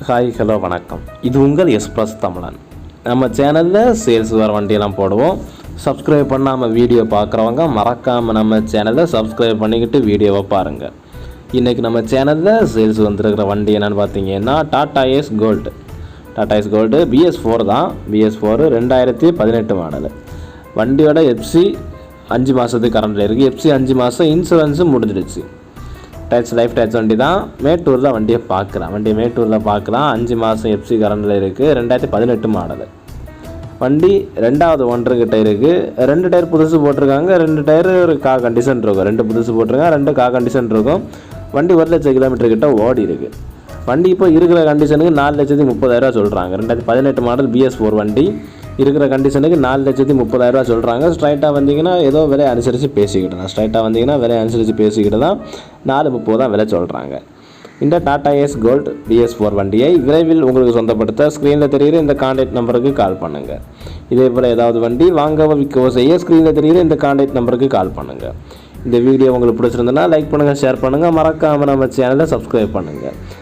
Hi hello வணக்கம். இது உங்கள் எஸ்பிரஸ் தமிழன். நம்ம சேனலில் சேல்ஸ் வர வண்டியெல்லாம் போடுவோம். சப்ஸ்கிரைப் பண்ணாமல் வீடியோ பார்க்குறவங்க மறக்காமல் நம்ம சேனலை சப்ஸ்கிரைப் பண்ணிக்கிட்டு வீடியோவை பாருங்கள் இன்றைக்கி நம்ம சேனலில் சேல்ஸ் வந்துருக்கிற வண்டி என்னென்னு பார்த்தீங்கன்னா Tata ace gold Tata ace gold BS four தான். பிஎஸ் ஃபோரு ரெண்டாயிரத்தி பதினெட்டு மாடல் வண்டியோட எஃப்சி அஞ்சு மாதத்துக்கு கரண்டில் இருக்குது எஃப்சி அஞ்சு மாதம் இன்சூரன்ஸும் முடிஞ்சிடுச்சு. டேக்ஸ் லைஃப் டேக்ஸ் வண்டி தான். மேட்டூரில் வண்டியை பார்க்குறான் வண்டியை மேட்டூரில் பார்க்கலாம். அஞ்சு மாதம் எஃப்சி கரண்டில் இருக்குது ரெண்டாயிரத்தி பதினெட்டு மாடல். வண்டி ரெண்டாவது ஒன்றரை இருக்குது ரெண்டு டயர் புதுசு போட்டிருக்காங்க. ரெண்டு டயர் ஒரு கா கண்டிஷன் இருக்கும். ரெண்டு புதுசு போட்டிருக்காங்க. ரெண்டு கா கண்டிஷன் இருக்கும். வண்டி ஒரு லட்சம் கிலோமீட்டர் கிட்ட ஓடி இருக்கு. வண்டி இப்போ இருக்கிற கண்டிஷனுக்கு நாலு லட்சத்தி முப்பதாயிரரூவா சொல்கிறாங்க ரெண்டாயிரத்தி பதினெட்டு மாடல் பிஎஸ் ஃபோர் வண்டி. இருக்கிற கண்டிஷனுக்கு நாலு லட்சத்தி முப்பதாயிரரூவா சொல்கிறாங்க ஸ்ட்ரைட்டாக வந்தீங்கன்னா ஏதோ விலை அனுசரித்து பேசிக்கிட்டலாம் ஸ்ட்ரைட்டாக வந்தீங்கன்னா விலை அனுசரித்து பேசிக்கிட்டு தான் நாலு முப்பது தான் விலை சொல்கிறாங்க இந்த Tata ace gold BS four வண்டியை விரைவில் உங்களுக்கு சொந்தப்படுத்த ஸ்க்ரீனில் தெரிகிற இந்த காண்டாக்ட் நம்பருக்கு கால் பண்ணுங்கள் இதே போல் ஏதாவது வண்டி வாங்கவோ விற்கவோ செய்ய ஸ்க்ரீனில் தெரிகிற இந்த காண்டாக்ட் நம்பருக்கு கால் பண்ணுங்கள் இந்த வீடியோ உங்களுக்கு பிடிச்சிருந்தனா லைக் பண்ணுங்கள் ஷேர் பண்ணுங்கள் மறக்காமல் நம்ம சேனலை சப்ஸ்கிரைப் பண்ணுங்கள்